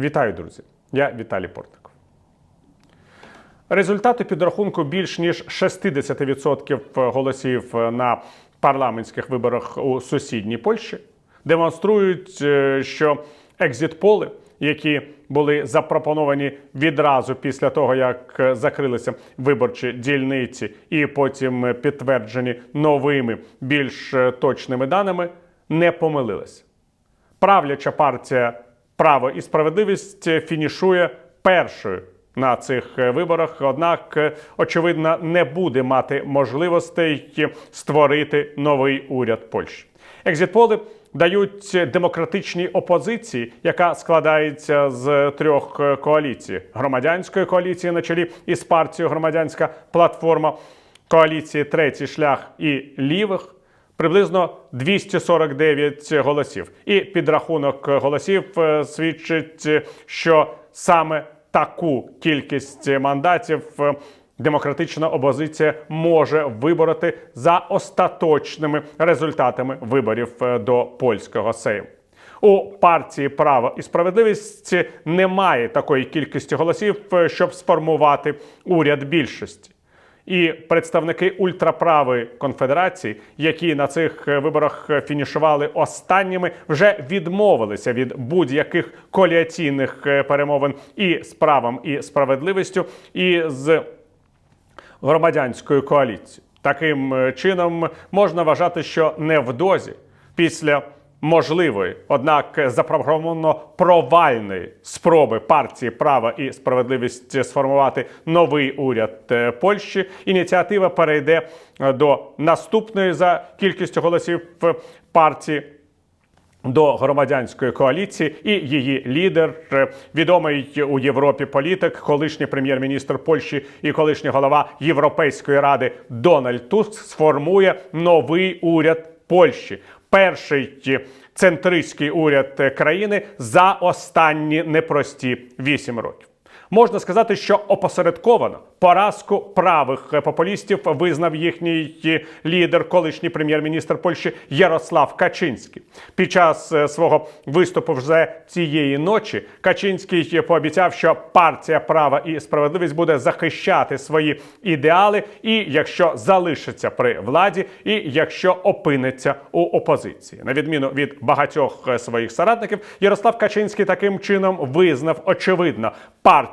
Вітаю, друзі! Я Віталій Портников. Результати підрахунку більш ніж 60% голосів на парламентських виборах у сусідній Польщі демонструють, е, що екзит-поли, які були запропоновані відразу після того, як закрилися виборчі дільниці, і потім підтверджені новими більш е, точними даними, не помилилися. Правляча партія Право і справедливість фінішує першою на цих е, виборах, однак, е, очевидно, не буде мати можливостей створити новий уряд Польщі. Екзитполи дають демократичній опозиції, яка складається з трьох е, коаліцій: громадянської коаліції на чолі із партією Громадянська платформа, коаліції Третій шлях і лівих приблизно 249 голосів. І підрахунок голосів е, свідчить, е, що саме таку кількість мандатів е, демократична опозиція може вибороти за остаточними результатами виборів до польського сейму. У партії Право і справедливість немає такої кількості голосів, щоб сформувати уряд більшості. І представники ультраправої конфедерації, які на цих е, виборах е, фінішували останніми, вже відмовилися від будь-яких коаліційних е, перемовин і з правом і справедливістю, і з громадянською коаліцією. Таким чином можна вважати, що невдовзі після можливої, однак запрограмовано провальної спроби партії Права і справедливість сформувати новий уряд е, Польщі. Ініціатива перейде е, до наступної за кількістю голосів партії. До громадянської коаліції і її лідер, е, відомий у Європі політик, колишній прем'єр-міністр Польщі і колишній голова Європейської ради Дональд Туск сформує новий уряд Польщі. Перший центристський уряд країни за останні непрості вісім років. Можна сказати, що опосередковано поразку правих популістів визнав їхній лідер, колишній прем'єр-міністр Польщі Ярослав Качинський. Під час е, свого виступу вже цієї ночі Качинський пообіцяв, що партія права і справедливість буде захищати свої ідеали, і якщо залишиться при владі, і якщо опиниться у опозиції, на відміну від багатьох е, своїх соратників, Ярослав Качинський таким чином визнав очевидно,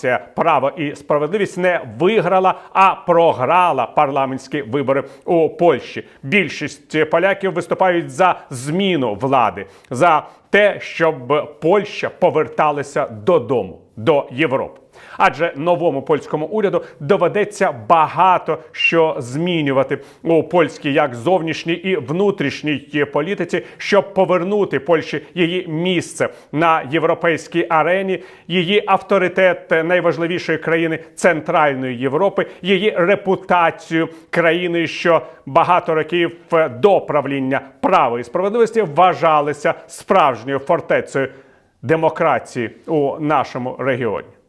партія право і справедливість не виграла, а програла парламентські вибори у Польщі. Більшість поляків виступають за зміну влади, за те, щоб Польща поверталася додому, до Європи. Адже новому польському уряду доведеться багато що змінювати у польській як зовнішній і внутрішній політиці, щоб повернути Польщі її місце на європейській арені, її авторитет найважливішої країни Центральної Європи, її репутацію країни, що багато років до правління права і справедливості вважалися справжньою фортецею демократії у нашому регіоні.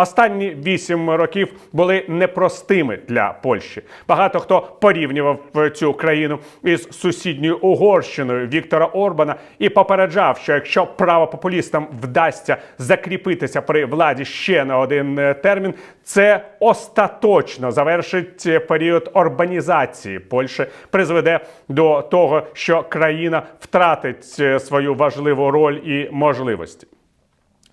Останні вісім років були непростими для Польщі. Багато хто порівнював цю країну із сусідньою Угорщиною Віктора Орбана і попереджав, що якщо правопопулістам вдасться закріпитися при владі ще на один е, термін, це остаточно завершить е, період орбанізації Польщі, призведе до того, що країна втратить е, свою важливу роль і можливості.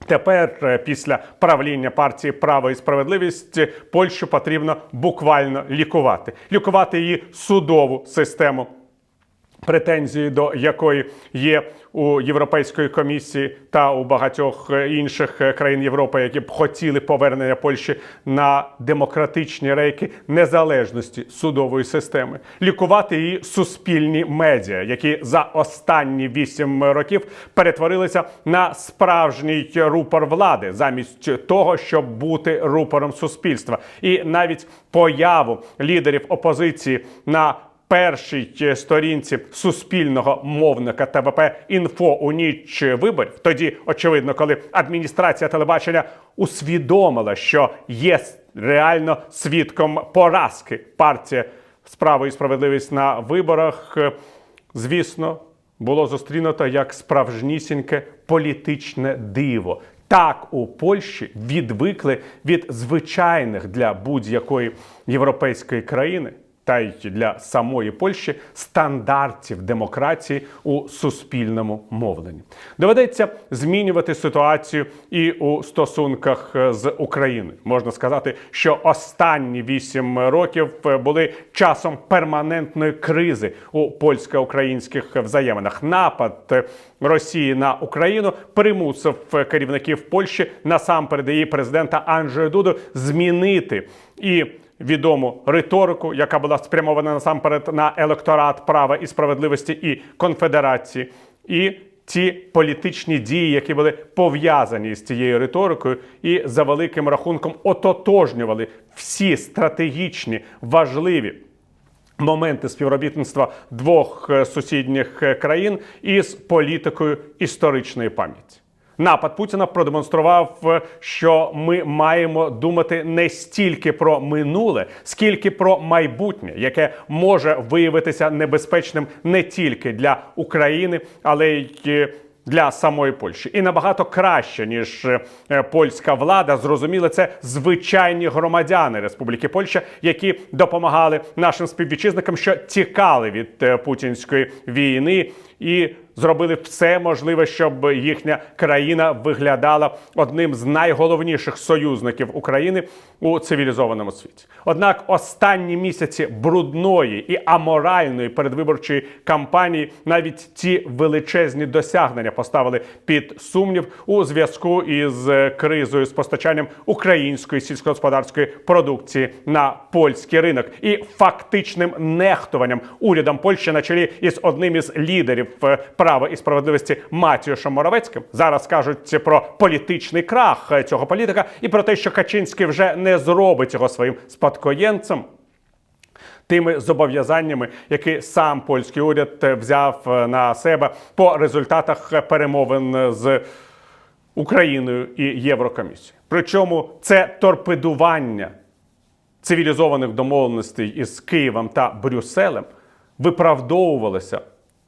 Тепер, е, після правління партії Право і справедливість, Польщу потрібно буквально лікувати, лікувати її судову систему. Претензії до якої є у Європейської комісії та у багатьох інших е, країн Європи, які б хотіли повернення Польщі на демократичні рейки незалежності судової системи, лікувати її суспільні медіа, які за останні вісім років перетворилися на справжній рупор влади, замість того, щоб бути рупором суспільства, і навіть появу лідерів опозиції на першій сторінці суспільного мовника ТВП інфо у ніч виборів. Тоді, очевидно, коли адміністрація телебачення усвідомила, що є реально свідком поразки партія справа і справедливість на виборах, е, звісно, було зустрінуто як справжнісіньке політичне диво. Так у Польщі відвикли від звичайних для будь-якої європейської країни та й для самої Польщі стандартів демократії у суспільному мовленні. Доведеться змінювати ситуацію і у стосунках з Україною. Можна сказати, що останні вісім років були часом перманентної кризи у польсько-українських взаєминах. Напад Росії на Україну примусив керівників Польщі насамперед її президента Анджея Дуду змінити і відому риторику, яка була спрямована насамперед на електорат права і справедливості і конфедерації, і ті політичні дії, які були пов'язані з цією риторикою, і за великим рахунком ототожнювали всі стратегічні важливі. Моменти співробітництва двох е, сусідніх е, країн із політикою історичної пам'яті. Напад Путіна продемонстрував, е, що ми маємо думати не стільки про минуле, скільки про майбутнє, яке може виявитися небезпечним не тільки для України, але й е, для самої Польщі. І набагато краще, ніж е, польська влада, зрозуміли це звичайні громадяни Республіки Польща, які допомагали нашим співвітчизникам, що тікали від путінської війни. І зробили все можливе, щоб їхня країна виглядала одним з найголовніших союзників України у цивілізованому світі. Однак останні місяці брудної і аморальної передвиборчої кампанії навіть ці величезні досягнення поставили під сумнів у зв'язку із кризою з постачанням української сільськогосподарської продукції на польський ринок і фактичним нехтуванням урядом Польщі на чолі із одним із лідерів права і справедливості Матіошем Моровецьким. Зараз кажуть про політичний крах цього політика і про те, що Качинський вже не зробить його своїм спадкоємцем. Тими зобов'язаннями, які сам польський уряд взяв на себе по результатах перемовин з Україною і Єврокомісією. Причому це торпедування цивілізованих домовленостей із Києвом та Брюсселем виправдовувалося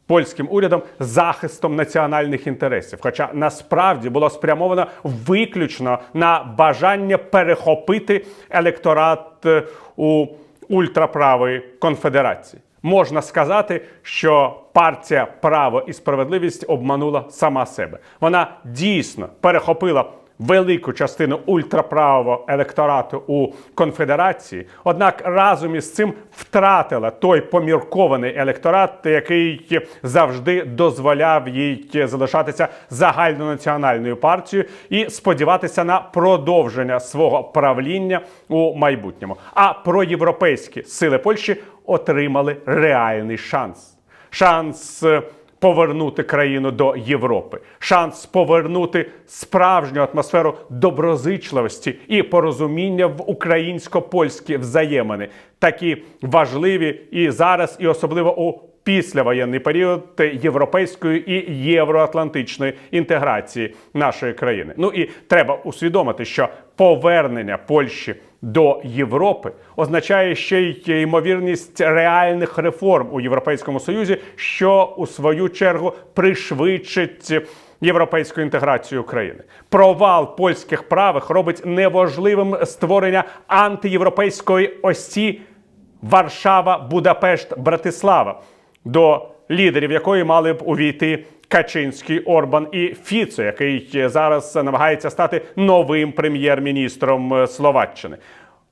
польським урядом захистом національних інтересів. Хоча насправді було спрямовано виключно на бажання перехопити електорат е, у ультраправої конфедерації. Можна сказати, що партія Право і справедливість обманула сама себе. Вона дійсно перехопила велику частину ультраправого електорату у конфедерації, однак разом із цим втратила той поміркований електорат, який завжди дозволяв їй залишатися загальнонаціональною партією і сподіватися на продовження свого правління у майбутньому. А проєвропейські сили Польщі отримали реальний шанс. Шанс е, повернути країну до Європи, шанс повернути справжню атмосферу доброзичливості і порозуміння в українсько-польські взаємини, такі важливі і зараз, і особливо у післявоєнний період європейської і євроатлантичної інтеграції нашої країни. Ну і треба усвідомити, що повернення Польщі до Європи означає ще й ймовірність реальних реформ у Європейському Союзі, що у свою чергу пришвидшить. Європейську інтеграцію України провал польських правих робить неважливим створення антиєвропейської осі Варшава, Будапешт, Братислава, до лідерів якої мали б увійти Качинський, Орбан і Фіцо, який зараз намагається стати новим прем'єр-міністром е, Словаччини.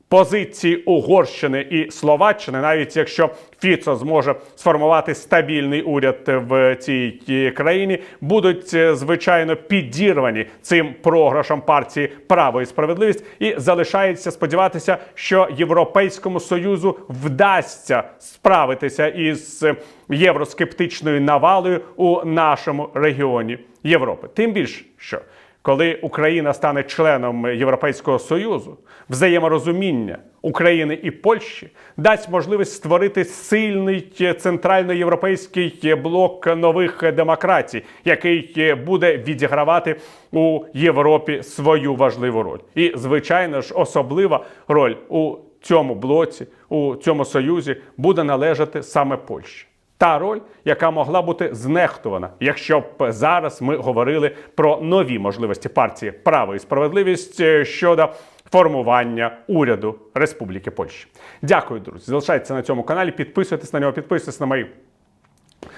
Позиції Угорщини і Словаччини, навіть якщо Фіцо зможе сформувати стабільний уряд в цій е, країні, будуть е, звичайно підірвані цим програшем партії право і справедливість, і залишається сподіватися, що Європейському союзу вдасться справитися із е, євроскептичною навалою у нашому регіоні Європи. Тим більше що. Коли Україна стане членом Європейського союзу, взаєморозуміння України і Польщі дасть можливість створити сильний центральноєвропейський блок нових демократій, який буде відігравати у Європі свою важливу роль. І, звичайно ж, особлива роль у цьому блоці, у цьому союзі буде належати саме Польщі. Та роль, яка могла бути знехтувана, якщо б зараз ми говорили про нові можливості партії Право і справедливість е, щодо формування уряду Республіки Польща. Дякую, друзі. Залишайтеся на цьому каналі, підписуйтесь на нього, підписуйтесь на мої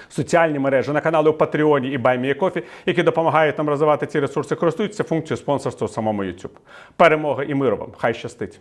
соціальні мережі, на канали у Патреоні і BuyMeACoffee, які допомагають нам розвивати ці ресурси, користуються функцією спонсорства у самому YouTube. Перемоги і миру вам! Хай щастить!